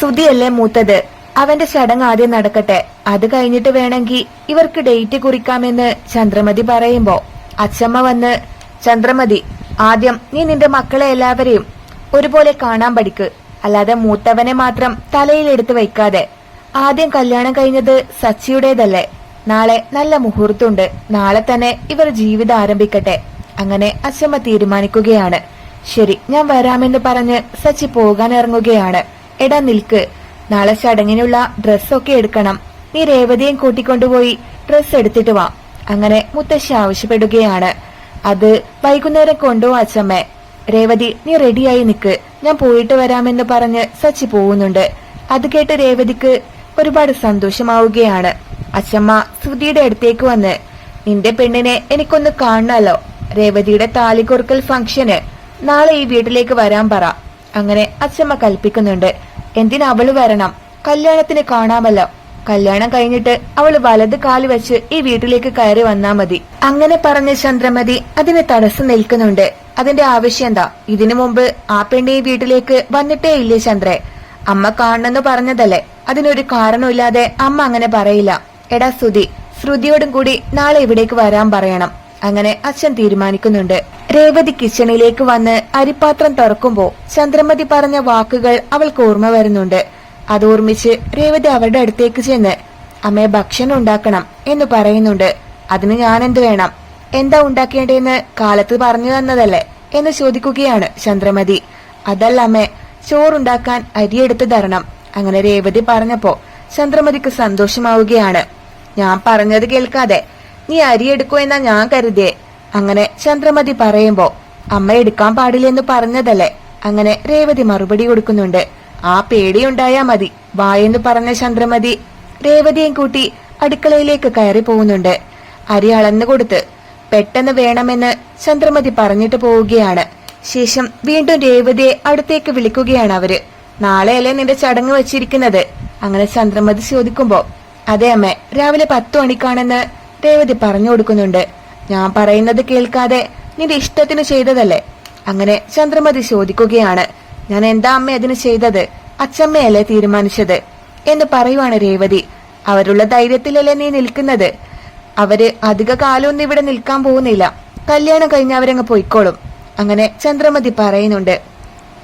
സുധിയല്ലേ മൂത്തത്? അവന്റെ ചടങ്ങ് ആദ്യം നടക്കട്ടെ. അത് കഴിഞ്ഞിട്ട് വേണമെങ്കിൽ ഇവർക്ക് ഡേറ്റ് കുറിക്കാമെന്ന് ചന്ദ്രമതി പറയുമ്പോ അച്ഛമ്മ വന്ന് ചന്ദ്രമതി ആദ്യം നീ നിന്റെ മക്കളെ എല്ലാവരെയും ഒരുപോലെ കാണാൻ പഠിക്ക്. അല്ലാതെ മൂത്തവനെ മാത്രം തലയിലെടുത്ത് വയ്ക്കാതെ. ആദ്യം കല്യാണം കഴിഞ്ഞത് സച്ചിയുടേതല്ലേ. നാളെ നല്ല മുഹൂർത്തമുണ്ട് നാളെ തന്നെ ഇവർ ജീവിതം ആരംഭിക്കട്ടെ. അങ്ങനെ അച്ഛമ്മ തീരുമാനിക്കുകയാണ്. ശരി ഞാൻ വരാമെന്ന് പറഞ്ഞ് സച്ചി പോകാൻ ഇറങ്ങുകയാണ്. എടാ നിൽക്ക്. നാളെ ചടങ്ങിനുള്ള ഡ്രസ്സൊക്കെ എടുക്കണം. നീ രേവതിയും കൂട്ടിക്കൊണ്ടുപോയി ഡ്രസ്സ് എടുത്തിട്ട് വാ. അങ്ങനെ മുത്തശ്ശി ആവശ്യപ്പെടുകയാണ്. അത് വൈകുന്നേരം കൊണ്ടുപോ അച്ഛമ്മേ. രേവതി നീ റെഡിയായി നിൽക്ക് ഞാൻ പോയിട്ട് വരാമെന്ന് പറഞ്ഞ് സച്ചി പോകുന്നുണ്ട്. അത് കേട്ട് രേവതിക്ക് ഒരുപാട് സന്തോഷമാവുകയാണ്. അച്ഛമ്മ ശ്രുതിയുടെ അടുത്തേക്ക് വന്ന് നിന്റെ പെണ്ണിനെ എനിക്കൊന്ന് കാണണല്ലോ. രേവതിയുടെ താലികൊറുക്കൽ ഫംഗ്ഷന് നാളെ ഈ വീട്ടിലേക്ക് വരാൻ പറ. അങ്ങനെ അച്ഛമ്മ കൽപ്പിക്കുന്നുണ്ട്. എന്തിനാ അവൾ വരണം? കല്യാണത്തിന് കാണാമല്ലോ. കല്യാണം കഴിഞ്ഞിട്ട് അവൾ വലത് കാൽ വെച്ച് ഈ വീട്ടിലേക്ക് കയറി വന്നാ മതി. അങ്ങനെ പറഞ്ഞ ചന്ദ്രമതി അതിന് തടസ്സം നിൽക്കുന്നുണ്ട്. അതിന്റെ ആവശ്യം എന്താ? ഇതിനു മുമ്പ് ആ പെണ്ണി ഈ വീട്ടിലേക്ക് വന്നിട്ടേ ഇല്ലേ ചന്ദ്രേ? അമ്മ കാണണമെന്ന് പറഞ്ഞതല്ലേ? അതിനൊരു കാരണമില്ലാതെ അമ്മ അങ്ങനെ പറയില്ല. എടാ ശ്രുതി ശ്രുതിയോടും കൂടി നാളെ ഇവിടേക്ക് വരാൻ പറയണം. അങ്ങനെ അച്ഛൻ തീരുമാനിക്കുന്നുണ്ട്. രേവതി കിച്ചണിലേക്ക് വന്ന് അരിപാത്രം തുറക്കുമ്പോ ചന്ദ്രമതി പറഞ്ഞ വാക്കുകൾ അവൾക്ക് ഓർമ്മ വരുന്നുണ്ട്. അത് ഓർമ്മിച്ച് രേവതി അവരുടെ അടുത്തേക്ക് ചെന്ന് അമ്മയെ ഭക്ഷണം ഉണ്ടാക്കണം എന്ന് പറയുന്നുണ്ട്. അതിന് ഞാൻ എന്ത് വേണം? എന്താ ഉണ്ടാക്കേണ്ടതെന്ന് കാലത്ത് പറഞ്ഞു തന്നതല്ലേ? എന്ന് ചോദിക്കുകയാണ് ചന്ദ്രമതി. അതല്ല അമ്മേ ചോറുണ്ടാക്കാൻ അരിയെടുത്ത് തരണം അങ്ങനെ രേവതി പറഞ്ഞപ്പോ ചന്ദ്രമതിക്ക് സന്തോഷമാവുകയാണ്. ഞാൻ പറഞ്ഞത് കേൾക്കാതെ നീ അരിയെടുക്കൂ എന്നാ ഞാൻ കരുതിയേ. അങ്ങനെ ചന്ദ്രമതി പറയുമ്പോ അമ്മ എടുക്കാൻ പാടില്ലെന്ന് പറഞ്ഞതല്ലേ? അങ്ങനെ രേവതി മറുപടി കൊടുക്കുന്നുണ്ട്. ആ പേടിയുണ്ടായാ മതി വായെന്ന് പറഞ്ഞ ചന്ദ്രമതി. രേവതിയും കൂട്ടി അടുക്കളയിലേക്ക് കയറി പോകുന്നുണ്ട്. അരി അളന്നു കൊടുത്ത് പെട്ടെന്ന് വേണമെന്ന് ചന്ദ്രമതി പറഞ്ഞിട്ട് പോവുകയാണ്. ശേഷം വീണ്ടും രേവതിയെ അടുത്തേക്ക് വിളിക്കുകയാണ് അവർ. നാളെയല്ലേ നിന്റെ ചടങ്ങ് വെച്ചിരിക്കുന്നത്? അങ്ങനെ ചന്ദ്രമതി ചോദിക്കുമ്പോ അതെ അമ്മേ രാവിലെ പത്തു മണിക്കാണെന്ന് രേവതി പറഞ്ഞു കൊടുക്കുന്നുണ്ട്. ഞാൻ പറയുന്നത് കേൾക്കാതെ നിന്റെ ഇഷ്ടത്തിന് ചെയ്തതല്ലേ? അങ്ങനെ ചന്ദ്രമതി ചോദിക്കുകയാണ്. ഞാൻ എന്താ അമ്മ അതിന് ചെയ്തത്? അച്ചമ്മയല്ലേ തീരുമാനിച്ചത്? എന്ന് പറയുവാണ് രേവതി. അവരുള്ള ധൈര്യത്തിലല്ലേ നീ നിൽക്കുന്നത്? അവർ അധിക കാലമൊന്നും ഇവിടെ നിൽക്കാൻ പോകുന്നില്ല. കല്യാണം കഴിഞ്ഞ അവരങ്ങ് പോയിക്കോളും. അങ്ങനെ ചന്ദ്രമതി പറയുന്നുണ്ട്.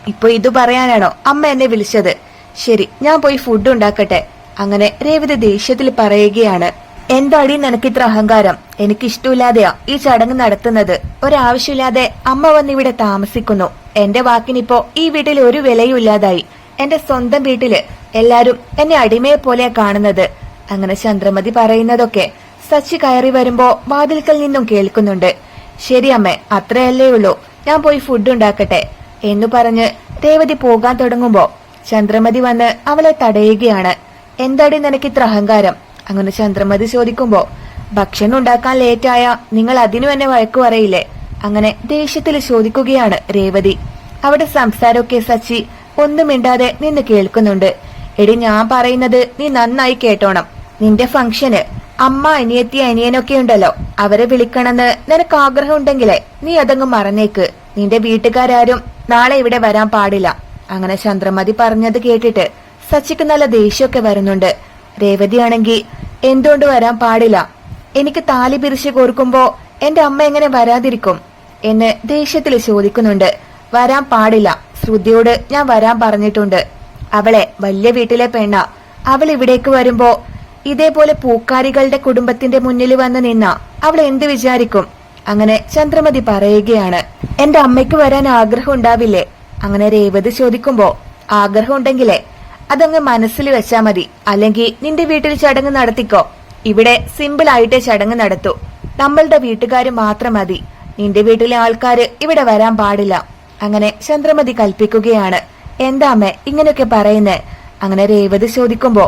ഇപ്പൊ ഇത് പറയാനാണോ അമ്മ എന്നെ വിളിച്ചത്? ശരി ഞാൻ പോയി ഫുഡ് ഉണ്ടാക്കട്ടെ. അങ്ങനെ രേവതി ദേഷ്യത്തിൽ പറയുകയാണ്. എന്താടി നിനക്കിത്ര അഹങ്കാരം? എനിക്ക് എനിക്കിഷ്ടമില്ലാതെയാ ഈ ചടങ്ങ് നടത്തുന്നത്. ഒരാവശ്യമില്ലാതെ അമ്മ വന്നിവിടെ താമസിക്കുന്നു. എന്റെ വാക്കിനിപ്പോ ഈ വീട്ടിൽ ഒരു വിലയും ഇല്ലാതായി. എന്റെ സ്വന്തം വീട്ടിൽ എല്ലാരും എന്നെ അടിമയെ പോലെയാ കാണുന്നത്. അങ്ങനെ ചന്ദ്രമതി പറയുന്നതൊക്കെ സച്ചി കയറി വരുമ്പോ വാതിൽക്കൽ നിന്നും കേൾക്കുന്നുണ്ട്. ശരി അമ്മ അത്രയല്ലേ ഉള്ളൂ. ഞാൻ പോയി ഫുഡ് ഉണ്ടാക്കട്ടെ. എന്ന് പറഞ്ഞ് രേവതി പോകാൻ തുടങ്ങുമ്പോ ചന്ദ്രമതി വന്ന് അവളെ തടയുകയാണ്. എന്താടി നിനക്ക് ഇത്ര അഹങ്കാരം? അങ്ങനെ ചന്ദ്രമതി ചോദിക്കുമ്പോ ഭക്ഷണം ഉണ്ടാക്കാൻ ലേറ്റായ നിങ്ങൾ അതിനു തന്നെ വഴക്കു പറയില്ലേ? അങ്ങനെ ദേഷ്യത്തിൽ ചോദിക്കുകയാണ് രേവതി. അവിടെ സംസാരമൊക്കെ സച്ചി ഒന്നും മിണ്ടാതെ നിന്ന് കേൾക്കുന്നുണ്ട്. എടി ഞാൻ പറയുന്നത് നീ നന്നായി കേട്ടോണം. നിന്റെ ഫംഗ്ഷന് അമ്മ അനിയത്തി അനിയനൊക്കെ ഉണ്ടല്ലോ. അവരെ വിളിക്കണമെന്ന് നിനക്ക് ആഗ്രഹം ഉണ്ടെങ്കിലേ നീ അതങ്ങ് മറന്നേക്ക്. നിന്റെ വീട്ടുകാരും നാളെ ഇവിടെ വരാൻ പാടില്ല. അങ്ങനെ ചന്ദ്രമതി പറഞ്ഞത് കേട്ടിട്ട് സച്ചിക്ക് നല്ല ദേഷ്യമൊക്കെ വരുന്നുണ്ട്. രേവതിയാണെങ്കി എന്തുകൊണ്ട് വരാൻ പാടില്ല? എനിക്ക് താലി പിരിച്ച് കോർക്കുമ്പോ എന്റെ അമ്മ എങ്ങനെ വരാതിരിക്കും എന്ന് ദേഷ്യത്തിൽ ചോദിക്കുന്നുണ്ട്. വരാൻ പാടില്ല. ശ്രുതിയോട് ഞാൻ വരാൻ പറഞ്ഞിട്ടുണ്ട്. അവളെ വലിയ വീട്ടിലെ പെണ്ണ. അവൾ ഇവിടേക്ക് വരുമ്പോ ഇതേപോലെ പൂക്കാരികളുടെ കുടുംബത്തിന്റെ മുന്നിൽ വന്ന് നിന്ന അവൾ എന്ത് വിചാരിക്കും? അങ്ങനെ ചന്ദ്രമതി പറയുകയാണ്. എന്റെ അമ്മയ്ക്ക് വരാൻ ആഗ്രഹം ഉണ്ടാവില്ലേ? അങ്ങനെ രേവതി ചോദിക്കുമ്പോ ആഗ്രഹം ഉണ്ടെങ്കിലേ അതങ്ങ് മനസ്സിൽ വെച്ചാ മതി. അല്ലെങ്കിൽ നിന്റെ വീട്ടിൽ ചടങ്ങ് നടത്തിക്കോ. ഇവിടെ സിമ്പിൾ ആയിട്ട് ചടങ്ങ് നടത്തു. നമ്മളുടെ വീട്ടുകാര് മാത്രം മതി. നിന്റെ വീട്ടിലെ ആൾക്കാര് ഇവിടെ വരാൻ പാടില്ല. അങ്ങനെ ചന്ദ്രമതി കൽപ്പിക്കുകയാണ്. എന്താ അമ്മേ ഇങ്ങനെയൊക്കെ പറയുന്നേ? അങ്ങനെ രേവതി ചോദിക്കുമ്പോ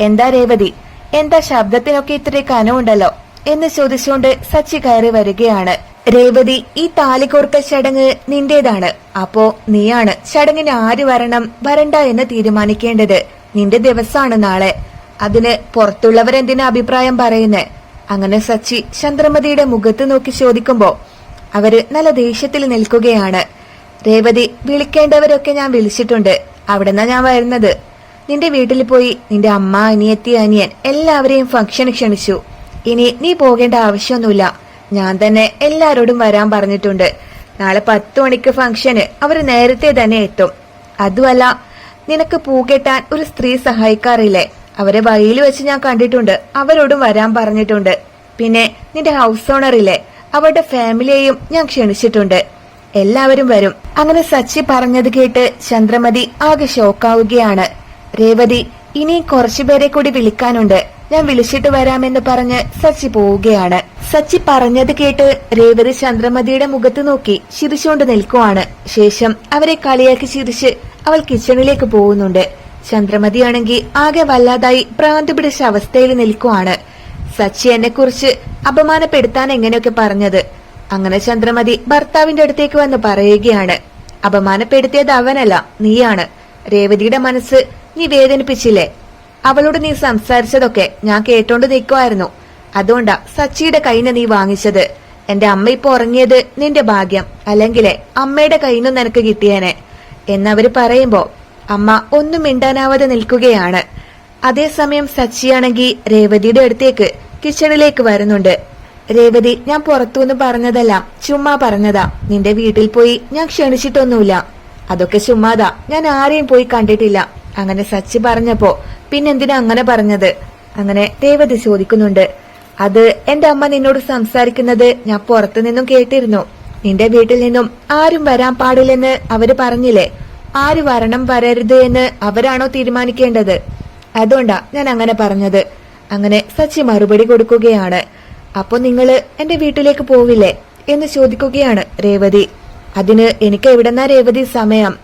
എന്താ രേവതി? എന്താ ശബ്ദത്തിനൊക്കെ ഇത്രയൊക്കെ കനമുണ്ടല്ലോ എന്ന് ചോദിച്ചുകൊണ്ട് സച്ചി കയറി വരികയാണ്. രേവതി ഈ താലികോർക്ക ചടങ്ങ് നിന്റേതാണ്. അപ്പോ നീയാണ് ചടങ്ങിന് ആര് വരണം വരണ്ട എന്ന് തീരുമാനിക്കേണ്ടത് നിന്റെ ദിവസമാണ് നാളെ. അതിന് പുറത്തുള്ളവരെന്തിനാ അഭിപ്രായം പറയുന്നേ? അങ്ങനെ സച്ചി ചന്ദ്രമതിയുടെ മുഖത്ത് നോക്കി ചോദിക്കുമ്പോ അവർ നല്ല ദേഷ്യത്തിൽ നിൽക്കുകയാണ്. രേവതി വിളിക്കേണ്ടവരൊക്കെ ഞാൻ വിളിച്ചിട്ടുണ്ട്. അവിടെന്നാ ഞാൻ വരുന്നത്. നിന്റെ വീട്ടിൽ പോയി നിന്റെ അമ്മ അനിയത്തി അനിയൻ എല്ലാവരെയും ഫംഗ്ഷന് ക്ഷണിച്ചു. ഇനി നീ പോകേണ്ട ആവശ്യമൊന്നുമില്ല. ഞാൻ തന്നെ എല്ലാരോടും വരാൻ പറഞ്ഞിട്ടുണ്ട്. നാളെ പത്ത് മണിക്ക് ഫംഗ്ഷന് അവർ നേരത്തെ തന്നെ എത്തും. അതുമല്ല നിനക്ക് പൂകെട്ടാൻ ഒരു സ്ത്രീ സഹായിക്കാറില്ലേ? അവരെ വഴിയിൽ വെച്ച് ഞാൻ കണ്ടിട്ടുണ്ട്. അവരോടും വരാൻ പറഞ്ഞിട്ടുണ്ട്. പിന്നെ നിന്റെ ഹൗസ് ഓണറില്ലേ അവരുടെ ഫാമിലിയെയും ഞാൻ ക്ഷണിച്ചിട്ടുണ്ട്. എല്ലാവരും വരും. അങ്ങനെ സച്ചി പറഞ്ഞത് കേട്ട് ചന്ദ്രമതി ആകെ ഷോക്കാവുകയാണ് രേവതി ഇനിയും കുറച്ചുപേരെ കൂടി വിളിക്കാനുണ്ട്. ഞാൻ വിളിച്ചിട്ട് വരാമെന്ന് പറഞ്ഞ് സച്ചി പോവുകയാണ്. സച്ചി പറഞ്ഞത് കേട്ട് രേവതി ചന്ദ്രമതിയുടെ മുഖത്ത് നോക്കി ചിരിച്ചുകൊണ്ട് നിൽക്കുവാണ്. ശേഷം അവരെ കളിയാക്കി ചിരിച്ച് അവൾ കിച്ചണിലേക്ക് പോകുന്നുണ്ട്. ചന്ദ്രമതിയാണെങ്കിൽ ആകെ വല്ലാതായി പ്രാന്ത് പിടിച്ച അവസ്ഥയിൽ നിൽക്കുവാണ്. സച്ചി എന്നെ കുറിച്ച് അപമാനപ്പെടുത്താൻ എങ്ങനെയൊക്കെ പറഞ്ഞത്? അങ്ങനെ ചന്ദ്രമതി ഭർത്താവിന്റെ അടുത്തേക്ക് വന്ന് പറയുകയാണ്. അപമാനപ്പെടുത്തിയത് അവനല്ല നീയാണ്. രേവതിയുടെ മനസ്സ് നീ വേദനിപ്പിച്ചില്ലേ? അവളോട് നീ സംസാരിച്ചതൊക്കെ ഞാൻ കേട്ടോണ്ട് നിൽക്കുമായിരുന്നു അതുകൊണ്ടാ സച്ചിയുടെ കൈന്ന് നീ വാങ്ങിച്ചത്. എന്റെ അമ്മ ഇപ്പൊ ഉറങ്ങിയത് നിന്റെ ഭാഗ്യം അല്ലെങ്കിലേ അമ്മയുടെ കൈന്ന് നിനക്ക് കിട്ടിയേനെ. എന്നവര് പറയുമ്പോ അമ്മ ഒന്നും മിണ്ടാനാവാതെ നിൽക്കുകയാണ്. അതേസമയം സച്ചിയാണെങ്കിൽ രേവതിയുടെ അടുത്തേക്ക് കിച്ചണിലേക്ക് വരുന്നുണ്ട്. രേവതി ഞാൻ പുറത്തുനിന്ന് പറഞ്ഞതെല്ലാം ചുമ്മാ പറഞ്ഞതാ. നിന്റെ വീട്ടിൽ പോയി ഞാൻ ക്ഷണിച്ചിട്ടൊന്നുമില്ല. അതൊക്കെ ചുമ്മാതാ. ഞാൻ ആരെയും പോയി കണ്ടിട്ടില്ല. അങ്ങനെ സച്ചി പറഞ്ഞപ്പോ പിന്നെന്തിനാ അങ്ങനെ പറഞ്ഞത്? അങ്ങനെ രേവതി ചോദിക്കുന്നുണ്ട്. അത് എന്റെ അമ്മ നിന്നോട് സംസാരിക്കുന്നത് ഞാൻ പുറത്തു നിന്നും കേട്ടിരുന്നു. നിന്റെ വീട്ടിൽ നിന്നും ആരും വരാൻ പാടില്ലെന്ന് അവർ പറഞ്ഞില്ലേ? ആര് വരണം വരരുത് എന്ന് അവരാണോ തീരുമാനിക്കേണ്ടത്? അതുകൊണ്ടാ ഞാൻ അങ്ങനെ പറഞ്ഞത്. അങ്ങനെ സച്ചി മറുപടി കൊടുക്കുകയാണ്. അപ്പൊ നിങ്ങൾ എന്റെ വീട്ടിലേക്ക് പോവില്ലേ എന്ന് ചോദിക്കുകയാണ് രേവതി. അതിന് എനിക്ക് എവിടെന്നാ രേവതി സമയം?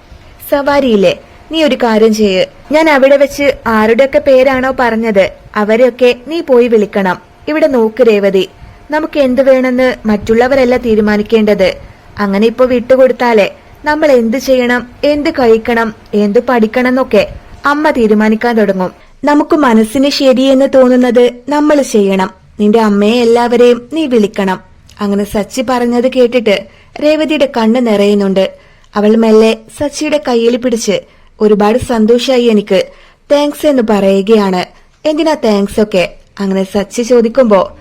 സവാരിയില്ലേ? നീ ഒരു കാര്യം ചെയ്യ്. ഞാൻ അവിടെ വെച്ച് ആരുടെയൊക്കെ പേരാണോ പറഞ്ഞത് അവരെയൊക്കെ നീ പോയി വിളിക്കണം. ഇവിടെ നോക്ക് രേവതി. നമുക്ക് എന്ത് വേണമെന്ന് മറ്റുള്ളവരല്ല തീരുമാനിക്കേണ്ടത്. അങ്ങനെ ഇപ്പൊ വിട്ടുകൊടുത്താലേ നമ്മൾ എന്ത് ചെയ്യണം എന്ത് കഴിക്കണം എന്ത് പഠിക്കണം എന്നൊക്കെ അമ്മ തീരുമാനിക്കാൻ തുടങ്ങും. നമുക്ക് മനസ്സിന് ശരിയെന്ന് തോന്നുന്നത് നമ്മൾ ചെയ്യണം. നിന്റെ അമ്മയെ എല്ലാവരെയും നീ വിളിക്കണം. അങ്ങനെ സച്ചി പറഞ്ഞത് കേട്ടിട്ട് രേവതിയുടെ കണ്ണ് നിറയുന്നുണ്ട്. അവൾ മെല്ലെ സച്ചിയുടെ കയ്യിൽ പിടിച്ച് ഒരുപാട് സന്തോഷായി എനിക്ക് താങ്ക്സ് എന്ന് പറയുകയാണ്. എന്തിനാ താങ്ക്സ് ഒക്കെ? അങ്ങനെ സച്ചി ചോദിക്കുമ്പോ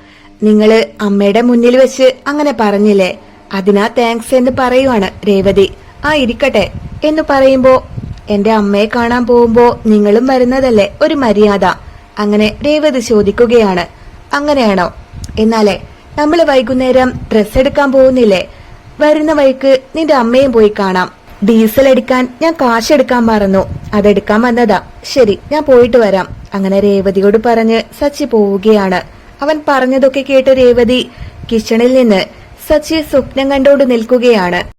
നിങ്ങൾ അമ്മയുടെ മുന്നിൽ വെച്ച് അങ്ങനെ പറഞ്ഞില്ലേ? അതിനാ താങ്ക്സ് എന്ന് പറയുവാണ് രേവതി. ആ ഇരിക്കട്ടെ. എന്ന് പറയുമ്പോ എന്റെ അമ്മയെ കാണാൻ പോകുമ്പോ നിങ്ങളും വരുന്നതല്ലേ? ഒരു മര്യാദ. അങ്ങനെ രേവതി ചോദിക്കുകയാണ്. അങ്ങനെയാണോ? എന്നാലേ നമ്മൾ വൈകുന്നേരം ഡ്രസ്സ് എടുക്കാൻ പോകുന്നില്ലേ? വരുന്ന വഴിക്ക് നിന്റെ അമ്മയും പോയി കാണാം. ഡീസൽ എടുക്കാൻ ഞാൻ കാശ് എടുക്കാൻ മറന്നു. അതെടുക്കാൻ വന്നതാ. ശരി ഞാൻ പോയിട്ട് വരാം. അങ്ങനെ രേവതിയോട് പറഞ്ഞ് സച്ചി പോവുകയാണ്. അവൻ പറഞ്ഞതൊക്കെ കേട്ട് രേവതി കിച്ചണിൽ നിന്ന് സച്ചി സ്വപ്നം കണ്ടോണ്ട് നിൽക്കുകയാണ്.